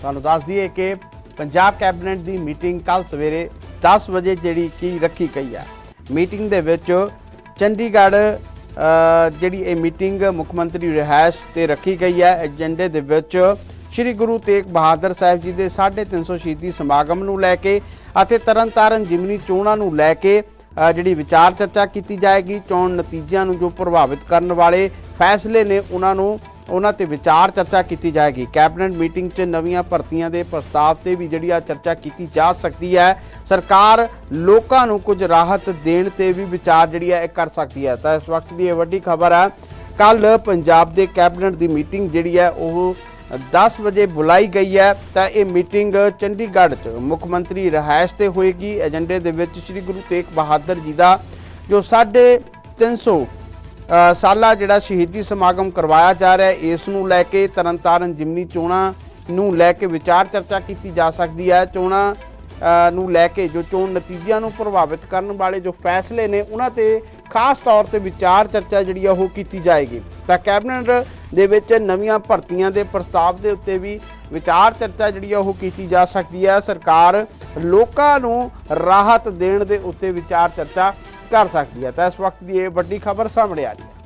ਤੁਹਾਨੂੰ ਦੱਸ ਦਈਏ ਕਿ ਪੰਜਾਬ ਕੈਬਨਿਟ ਦੀ ਮੀਟਿੰਗ ਕੱਲ ਸਵੇਰੇ 10 ਵਜੇ ਜਿਹੜੀ ਕੀ ਰੱਖੀ ਗਈ ਹੈ ਮੀਟਿੰਗ ਦੇ ਵਿੱਚ ਚੰਡੀਗੜ੍ਹ ਜਿਹੜੀ ਇਹ ਮੀਟਿੰਗ ਮੁੱਖ ਮੰਤਰੀ ਰਿਹਾਇਸ਼ ਤੇ ਰੱਖੀ ਗਈ ਹੈ। ਏਜੰਡੇ ਦੇ ਵਿੱਚ ਸ੍ਰੀ ਗੁਰੂ ਤੇਗ ਬਹਾਦਰ ਸਾਹਿਬ ਜੀ ਦੇ 350 ਸ਼ਹੀਦੀ ਸਮਾਗਮ ਨੂੰ ਲੈ ਕੇ ਅਤੇ ਤਰਨਤਾਰਨ ਜਿਮਨੀ ਚੋਣਾਂ ਨੂੰ ਲੈ ਕੇ ਜਿਹੜੀ ਵਿਚਾਰ ਚਰਚਾ ਕੀਤੀ ਜਾਏਗੀ। ਚੋਣ ਨਤੀਜਿਆਂ ਨੂੰ ਜੋ ਪ੍ਰਭਾਵਿਤ ਕਰਨ ਵਾਲੇ ਫੈਸਲੇ ਨੇ, ਉਹਨਾਂ ਨੂੰ ਉਹਨਾਂ ਤੇ ਵਿਚਾਰ ਚਰਚਾ ਕੀਤੀ ਜਾਏਗੀ। ਕੈਬਨਿਟ ਮੀਟਿੰਗ 'ਚ ਨਵੀਆਂ ਭਰਤੀਆਂ ਦੇ ਪ੍ਰਸਤਾਵ ਤੇ ਵੀ ਜਿਹੜੀ ਆ ਚਰਚਾ ਕੀਤੀ ਜਾ ਸਕਦੀ ਹੈ। ਸਰਕਾਰ ਲੋਕਾਂ ਨੂੰ ਕੁਝ ਰਾਹਤ ਦੇਣ ਤੇ ਵੀ ਵਿਚਾਰ ਜਿਹੜੀ ਹੈ ਇਹ ਕਰ ਸਕਦੀ ਹੈ। ਤਾਂ ਇਸ ਵਕਤ ਦੀ ਇਹ ਵੱਡੀ ਖਬਰ ਹੈ ਕੱਲ ਪੰਜਾਬ ਦੇ ਕੈਬਨਿਟ ਦੀ ਮੀਟਿੰਗ ਜਿਹੜੀ ਹੈ ਉਹ 10 ਵਜੇ ਬੁਲਾਈ ਗਈ ਹੈ। ਤਾਂ ਇਹ ਮੀਟਿੰਗ ਚੰਡੀਗੜ੍ਹ 'ਚ ਮੁੱਖ ਮੰਤਰੀ ਰਿਹਾਇਸ਼ ਤੇ ਹੋਏਗੀ। ਏਜੰਡੇ ਦੇ ਵਿੱਚ ਸ੍ਰੀ ਗੁਰੂ ਤੇਗ ਬਹਾਦਰ ਜੀ ਦਾ ਜੋ 350 ਅ, ਸਾਲਾ ਜਿਹੜਾ ਸ਼ਹੀਦੀ ਸਮਾਗਮ ਕਰਵਾਇਆ ਜਾ ਰਿਹਾ ਹੈ, ਇਸ ਨੂੰ ਲੈ ਕੇ ਤਰਨਤਾਰਨ ਜਿਮਨੀ ਚੋਣਾਂ ਨੂੰ ਲੈ ਕੇ ਵਿਚਾਰ ਚਰਚਾ ਕੀਤੀ ਜਾ ਸਕਦੀ ਹੈ। ਚੋਣਾਂ ਨੂੰ ਲੈ ਕੇ ਜੋ ਚੋਣ ਨਤੀਜਿਆਂ ਨੂੰ ਪ੍ਰਭਾਵਿਤ ਕਰਨ ਵਾਲੇ ਜੋ ਫੈਸਲੇ ਨੇ, ਉਹਨਾਂ ਤੇ ਖਾਸ ਤੌਰ ਤੇ ਵਿਚਾਰ ਚਰਚਾ ਜਿਹੜੀ ਆ ਉਹ ਕੀਤੀ ਜਾਏਗੀ। ਤਾਂ ਕੈਬਨਿਟ ਦੇ ਵਿੱਚ ਨਵੀਆਂ ਭਰਤੀਆਂ ਦੇ ਪ੍ਰਸਤਾਵ ਦੇ ਉੱਤੇ ਵੀ ਵਿਚਾਰ ਚਰਚਾ ਜਿਹੜੀ ਆ ਉਹ ਕੀਤੀ ਜਾ ਸਕਦੀ ਹੈ। ਸਰਕਾਰ ਲੋਕਾਂ ਨੂੰ ਰਾਹਤ ਦੇਣ ਦੇ ਉੱਤੇ ਵਿਚਾਰ ਚਰਚਾ ਕਰ ਸਕਦੀ ਹੈ ਤਾਂ ਇਸ ਵਕਤ ਦੀ ਇਹ ਵੱਡੀ ਖਬਰ ਸਾਹਮਣੇ ਆ ਰਹੀ ਹੈ।